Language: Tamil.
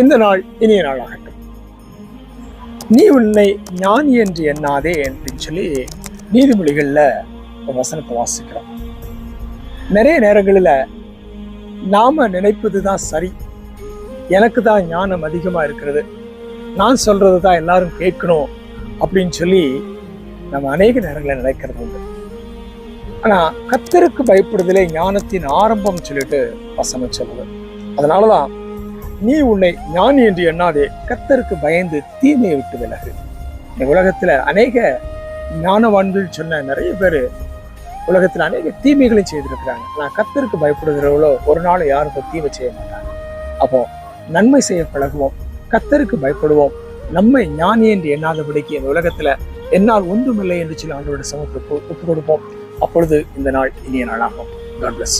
இந்த நாள் இனிய நாளாகட்டும். நீ உன்னை ஞானி என்று எண்ணாதே அப்படின்னு சொல்லி நீதிமொழிகளில் வசனத்தை வாசிக்கிறோம். நிறைய நேரங்களில் நாம் நினைப்பது தான் சரி. எனக்கு தான் ஞானம் அதிகமாக இருக்கிறது. நான் சொல்றது தான் எல்லாரும் கேட்கணும் அப்படின்னு சொல்லி நம்ம அநேக நேரங்களில் நினைக்கிறது உண்டு. ஆனால் கத்தருக்கு பயப்படுதலே ஞானத்தின் ஆரம்பம் சொல்லிட்டு வசனம் சொல்லுது. அதனாலதான் நீ உன்னை ஞானி என்று எண்ணாதே. கத்தருக்கு பயந்து தீமையை விட்டு விலகு. இந்த உலகத்தில் அநேக ஞானவான்கள் சொன்ன நிறைய பேர் உலகத்தில் அநேக தீமைகளையும் செய்திருக்கிறாங்க. ஆனால் கத்தருக்கு பயப்படுகிறவங்களோ ஒரு நாள் யாருக்கும் தீமை செய்ய மாட்டாங்க. அப்போ நன்மை செய்ய பழகுவோம் கத்தருக்கு பயப்படுவோம். நம்மை ஞானி என்று எண்ணாதபடிக்கு இந்த உலகத்தில் என்னால் ஒன்றுமில்லை என்று சொல்லி ஆண்டவருடைய சமத்துக்கு ஒப்பு கொடுப்போம். அப்பொழுது இந்த நாள் இனிய நாளாகும். God bless.